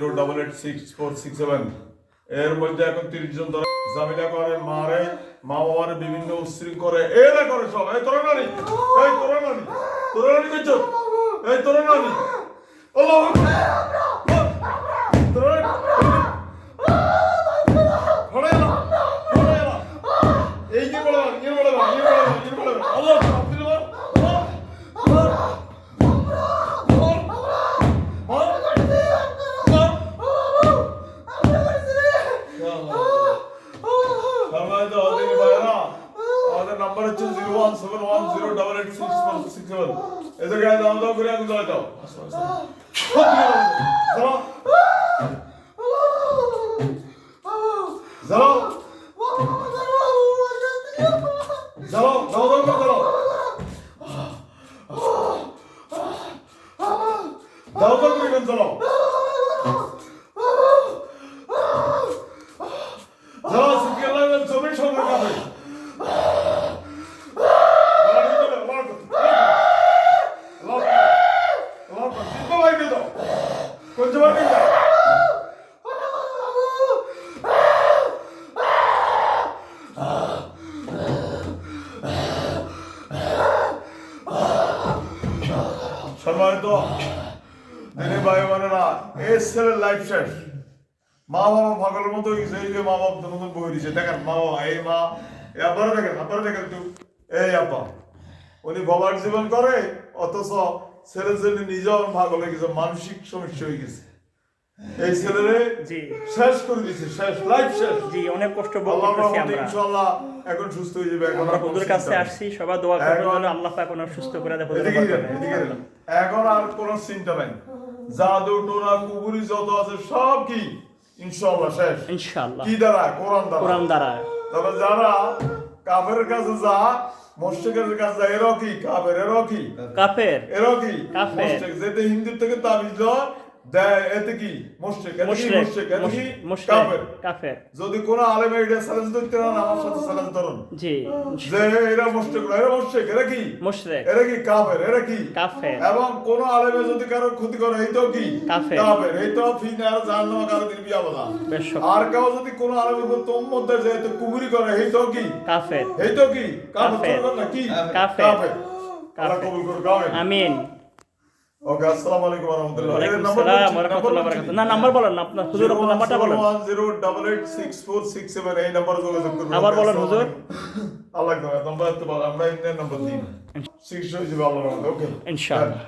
Zero eight six four six seven এর মধ্যে এখন তিরিশ জন ধরে জামিলা করে, মারে মা বাবার বিভিন্ন উশৃঙ্খ করে। এরা করে সব। এই তোরা নানি এই তোরা নানি তোরা নানি করছ এই তোরা নানি 앞으로 나와라 승차만 애석이 나온다 고 그래 안 나왔다 알았어 알았어 살아 살아 살아 나오다 고 살아 나오다 고 그래 안 살아 కొంచెం সম্মানিত দিনে ভাই বোনেরা লাইফ শেষ। মা বাবা পাগলের মতো যে মা বাবা বই দিছে দেখেন মা বাবা, এই মা আব্বারা দেখেন আব্বারা দেখেন একটু। এই আব্বা, উনি বাবার জীবন করে, অথচ ছেলের জন্য নিজেও পাগল হয়ে গেছে মানসিক সমস্যা হয়ে গেছে। এই ছেলেরে জি। শেষ করে দিছে শেষ লাইফ শেষ। জি অনেক কষ্ট ভোগ করতেছি আমরা। ইনশাআল্লাহ এখন সুস্থ হয়ে যাবে এখন আমরা আর কোনো হুজুর কাছে। আসছি সবাই দোয়া করবেন যেন আল্লাহ পাক ওনার সুস্থ করে দেয়। এখন আর কোনো চিন্তা নাই। জাদু টোনা কুবুরি যত আছে সব কি? ইনশাআল্লাহ শেষ। ইনশাআল্লাহ। কি দ্বারা? কোরআন দ্বারা। কোরআন দ্বারা। তবে যারা কাফের কাছে যা মুশরিকের কাছে এরাও কি? কাফের এরাও কি? কাফের এরাও কি? কাফের। মুশরিক যেতে হিন্দুর থেকে তাবিজ এতে কি? মুশরিক এতে কি মুশরিক মুশরিক এতে কি? মুশরিক কাফের। কাফের। যদি কোনো আলেম এটা চ্যালেঞ্জ ধরতে না আমার সাথে চ্যালেঞ্জ ধরুন। জি যে এরা মুশরিক এরা মুশরিক এরা কি? মুশরিক। এরা কি কাফের এরা কি? কাফের। এবং কোন আলেমে যদি কারও ক্ষতি করে এই তো কি? কাফের। কাফের। এই তো ফিনে আর জাহান্নামে কারও দিন বিয়া বাধা আর কেউ যদি কোন আলেমের উপর তোম মধ্যে যায় তো কুবুরি করে এই তো কি? কাফের। এই তো কি? কাফের। না কি? কাফের। কাফের। আমিন। ওকে আসসালামু আলাইকুম ওয়া রাহমাতুল্লাহ ওয়া রাহমাতুল্লাহি না নাম্বার বলেন আপনার হুজুর আপনার নাম্বারটা বলেন 010886467 এই নম্বরে যোগাযোগ করুন আবার বলেন, হুজুর। আল্লাহ নাম্বার তো আমরা ইন্ডিয়ান নাম্বার দিন সিক্স হয়ে যাবে আল্লাহর ওকে ইনশাআল্লাহ।